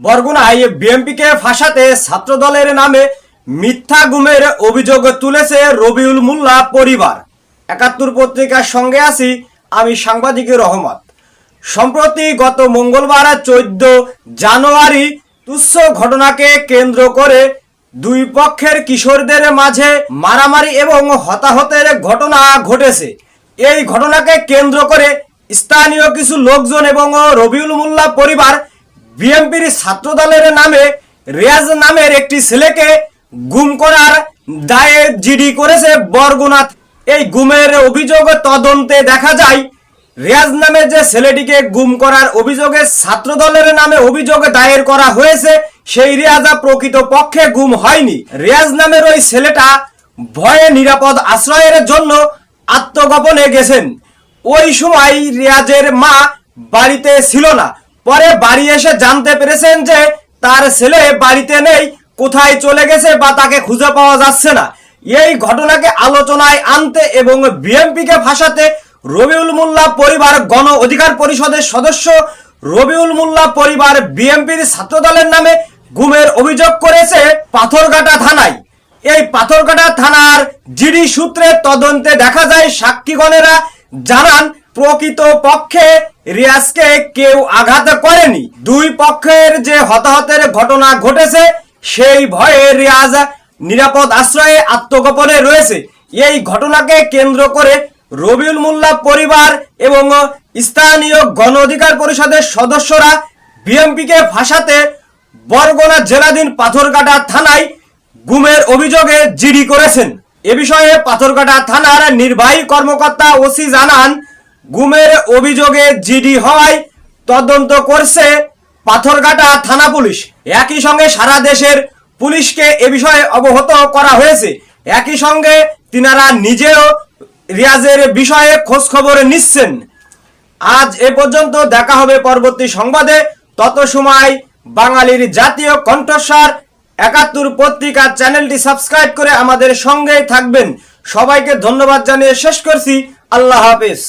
বরগুনায় বিএনপিকে ফাঁসাতে ছাত্রদলের নামে মিথ্যা গুমের অভিযোগ তুলেছে রবিউল মোল্লা পরিবার। একাত্তর পত্রিকার সঙ্গে আছি আমি সাংবাদিক রহমত। সম্প্রতি গত মঙ্গলবার চোদ্দ জানুয়ারি তুচ্ছ ঘটনাকে কেন্দ্র করে দুই পক্ষের কিশোরদের মাঝে মারামারি এবং হতাহতের ঘটনা ঘটেছে। এই ঘটনাকে কেন্দ্র করে স্থানীয় কিছু লোকজন এবং রবিউল মোল্লা পরিবার বিএনপির ছাত্রদলের নামে, রিয়াজ নামের একটি ছেলেকে গুম করার দায়ে জিডি করেছে বরগুনাথ। এই গুমের অভিযোগ তদন্তে দেখা যায়, রিয়াজ নামে যে ছেলেটিকে গুম করার অভিযোগে ছাত্রদলের নামে অভিযোগ দায়ের করা হয়েছে, সেই রিয়াজা প্রকৃত পক্ষে গুম হয়নি। রিয়াজ নামের ওই ছেলেটা ভয়ে নিরাপদ আশ্রয়ের জন্য আত্মগোপনে গেছেন। ওই সময় রিয়াজের মা বাড়িতে ছিল না। পরে বাড়ি এসে জানতে পেরেছেন যে তার ছেলে বাড়িতে নেই, কোথায় চলে গেছে বা তাকে খুঁজে পাওয়া যাচ্ছে না। এই ঘটনাকে আলোচনায় আনতে এবং বিএনপিকে ফাঁসাতে রবিউল মোল্লা পরিবার গণ অধিকার পরিষদের সদস্য রবিউল মোল্লা পরিবার বিএনপির ছাত্রদলের নামে গুমের অভিযোগ করেছে পাথরঘাটা থানায়। এই পাথরঘাটা থানার জিডি সূত্রে তদন্তে দেখা যায়, সাক্ষীগণেরা জানান প্রকৃত পক্ষে রিয়াজকে কেউ আঘাত করেনি। দুই পক্ষের যে হতাহতের ঘটনা ঘটেছে, সেই ভয়ে রিয়াজ নিরাপদ আশ্রয়ে আত্মগোপনে রয়েছে। এই ঘটনাকে কেন্দ্র করে রবিউল মোল্লা পরিবার এবং স্থানীয় গণ অধিকার পরিষদের সদস্যরা বিএমপিকে ফাঁসাতে বরগুনা জেলাধীন পাথরঘাটা থানায় গুমের অভিযোগে জিডি করেছেন। এ বিষয়ে পাথরঘাটা থানার নির্বাহী কর্মকর্তা ওসি জানান গুমের অভিযোগে জিডি হওয়ায় তদন্ত করছে পাথরঘাটা থানা পুলিশ। একই সঙ্গে সারা দেশের পুলিশকে এ বিষয়ে অবগত করা হয়েছে। একই সঙ্গে তিনারা নিজেও রিয়াজের বিষয়ে খোঁজ খবর নিচ্ছেন। আজ এ পর্যন্ত দেখা হবে পরবর্তী সংবাদে। তত সময় বাঙালির জাতীয় কণ্ঠস্বর একাত্তর পত্রিকা চ্যানেলটি সাবস্ক্রাইব করে আমাদের সঙ্গেই থাকবেন। সবাইকে ধন্যবাদ জানিয়ে শেষ করছি। আল্লাহ হাফেজ।